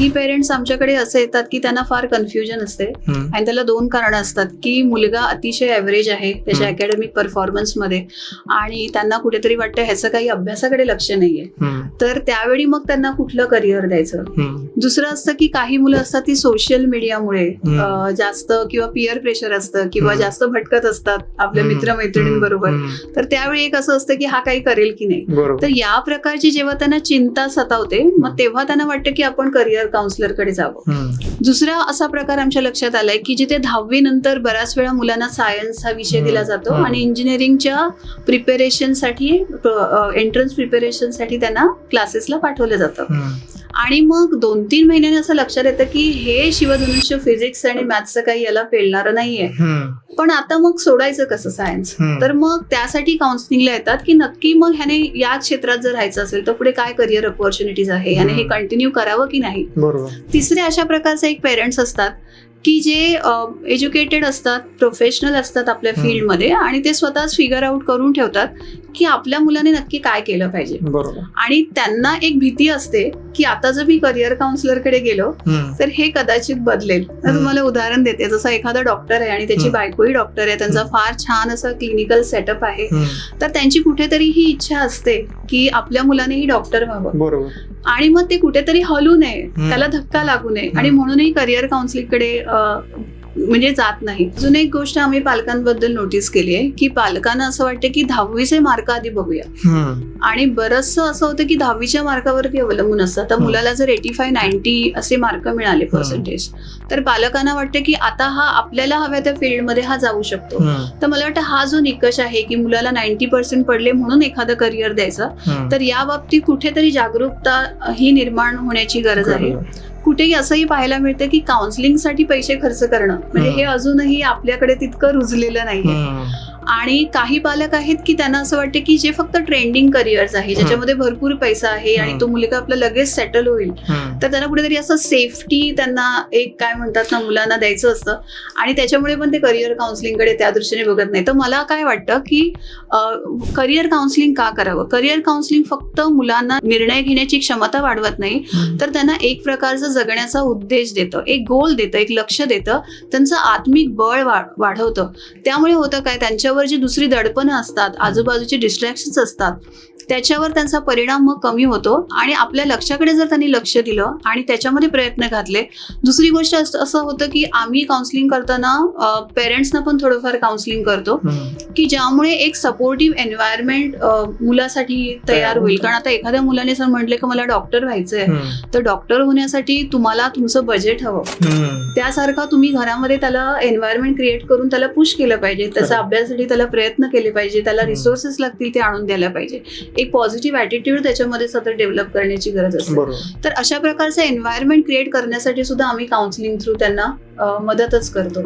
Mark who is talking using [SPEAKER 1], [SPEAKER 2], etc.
[SPEAKER 1] काही पेरेंट्स आमच्याकडे असे येतात की त्यांना फार कन्फ्युजन असते. आणि त्याला दोन कारण असतात की मुलगा अतिशय ॲव्हरेज आहे त्याच्या. अकॅडमिक परफॉर्मन्समध्ये आणि त्यांना कुठेतरी वाटतं ह्याचं काही अभ्यासाकडे लक्ष नाहीये. तर त्यावेळी मग त्यांना कुठलं करिअर द्यायचं. दुसरं असतं की काही मुलं असतात ती सोशल मीडियामुळे जास्त किंवा पिअर प्रेशर असतं किंवा. जास्त भटकत असतात आपल्या. मित्रमैत्रिणींबरोबर. तर त्यावेळी एक असं असतं की हा काही करेल की नाही तर या प्रकारची जेव्हा त्यांना चिंता सतावते मग तेव्हा त्यांना वाटतं की आपण करिअर काउन्सिलरकडे जावं. दुसरा असा प्रकार आमच्या लक्षात आलाय की जिथे दहावी नंतर बऱ्याच वेळा मुलांना सायन्स हा विषय. दिला जातो. आणि इंजिनिअरिंगच्या प्रिपेरेशनसाठी एंट्रन्स प्रिपेरेशनसाठी त्यांना क्लासेसला पाठवलं जातं. आणि मग दोन तीन महिन्याने असं लक्षात येतं की हे शिवधनुष्य फिजिक्स आणि मॅथ्सचं काही याला पेलणारं नाहीये. पण आता मग सोडायचं कसं सायन्स. तर मग त्यासाठी काउन्सिलिंगला येतात की नक्की मग ह्याने या क्षेत्रात जर राहायचं असेल तर पुढे काय करिअर ऑपॉर्च्युनिटीज आहे आणि हे. कंटिन्यू करावं की नाही तिसरे अशा प्रकारचे एक पेरेंट्स असतात की जे एज्युकेटेड असतात प्रोफेशनल असतात आपल्या. फील्डमध्ये आणि ते स्वतःच फिगर आउट करून ठेवतात की आपल्या मुलाने नक्की काय केलं पाहिजे आणि त्यांना एक भीती असते की आता जर मी करिअर काउन्सिलरकडे गेलो. तर हे कदाचित बदलेल तर. तुम्हाला उदाहरण देते जसं एखादा डॉक्टर आहे आणि त्याची. बायकोही डॉक्टर आहे त्यांचा फार छान असं क्लिनिकल सेटअप आहे. तर त्यांची कुठेतरी ही इच्छा असते की आपल्या मुलानेही डॉक्टर व्हावं
[SPEAKER 2] बरोबर
[SPEAKER 1] आणि मग ते कुठेतरी हलू नये. त्याला धक्का लागू नये आणि. म्हणूनही करिअर काउन्सिलिंगकडे म्हणजे जात नाही अजून एक गोष्ट आम्ही पालकांबद्दल नोटीस केली आहे की पालकांना असं वाटतं की दहावीचे मार्क आधी बघूया. आणि बरंचसं असं होतं की दहावीच्या मार्कावरती अवलंबून असतं तर. मुलाला जर एटी फाय नाईन्टी असे मार्क मिळाले पर्सेंटेज तर पालकांना वाटतं की आता हा आपल्याला हव्या त्या फील्डमध्ये हा जाऊ शकतो. तर मला वाटतं हा जो निकष आहे की मुलाला नाईन्टी पर्सेंट पडले म्हणून एखादं करिअर द्यायचं. तर या बाबतीत कुठेतरी जागरूकता ही निर्माण होण्याची गरज आहे. कुठेही असंही पाहायला मिळतं की काउन्सिलिंगसाठी पैसे खर्च करणं म्हणजे. हे अजूनही आपल्याकडे तितकं रुजलेलं नाहीये. आणि काही पालक आहेत की त्यांना असं वाटतं की जे फक्त ट्रेंडिंग करिअर्स आहे ज्याच्यामध्ये भरपूर पैसा आहे आणि. तो मुलगा आपला लगेच सेटल होईल.
[SPEAKER 2] तर
[SPEAKER 1] त्यांना कुठेतरी असं सेफ्टी त्यांना एक काय म्हणतात ना मुलांना द्यायचं असतं. आणि त्याच्यामुळे पण ते करिअर काउन्सिलिंगकडे त्या दृष्टीने बघत नाही. तर मला काय वाटतं की करिअर काउन्सिलिंग का करावं? करिअर काउन्सिलिंग फक्त मुलांना निर्णय घेण्याची क्षमता वाढवत नाही. तर त्यांना एक प्रकारचा जगण्याचा उद्देश देतं एक गोल देतं एक लक्ष देतं. त्यांचं आत्मिक बळ वाढ वाढवतं. त्यामुळे होतं काय? त्यांच्यावर जी दुसरी दडपणं असतात आजूबाजूचे डिस्ट्रॅक्शन्स असतात. त्याच्यावर त्यांचा परिणाम मग कमी होतो आणि आपल्या लक्षाकडे जर त्यांनी लक्ष दिलं आणि त्याच्यामध्ये प्रयत्न घातले दुसरी गोष्ट अस- होतं की आम्ही काउन्सिलिंग करताना पेरेंट्सना पण थोडंफार काउन्सिलिंग करतो. की ज्यामुळे एक सपोर्टिव्ह एन्व्हायरमेंट मुलासाठी तयार होईल. कारण आता एखाद्या मुलाने जर म्हटलं की मला डॉक्टर व्हायचंय. तर डॉक्टर होण्यासाठी तुम्हाला तुमचं बजेट हवं. त्यासारखा तुम्ही घरामध्ये त्याला एन्व्हायरमेंट क्रिएट करून त्याला पुश केलं पाहिजे त्याचा. अभ्यासासाठी त्याला प्रयत्न केले पाहिजे त्याला. रिसोर्सेस लागतील ते आणून द्यायला पाहिजे एक पॉझिटिव्ह ॲटिट्यूड त्याच्यामध्ये सतत डेव्हलप करण्याची गरज असते. तर अशा प्रकारचं एन्व्हायरमेंट क्रिएट करण्यासाठी सुद्धा आम्ही काउन्सिलिंग थ्रू त्यांना मदतच करतो.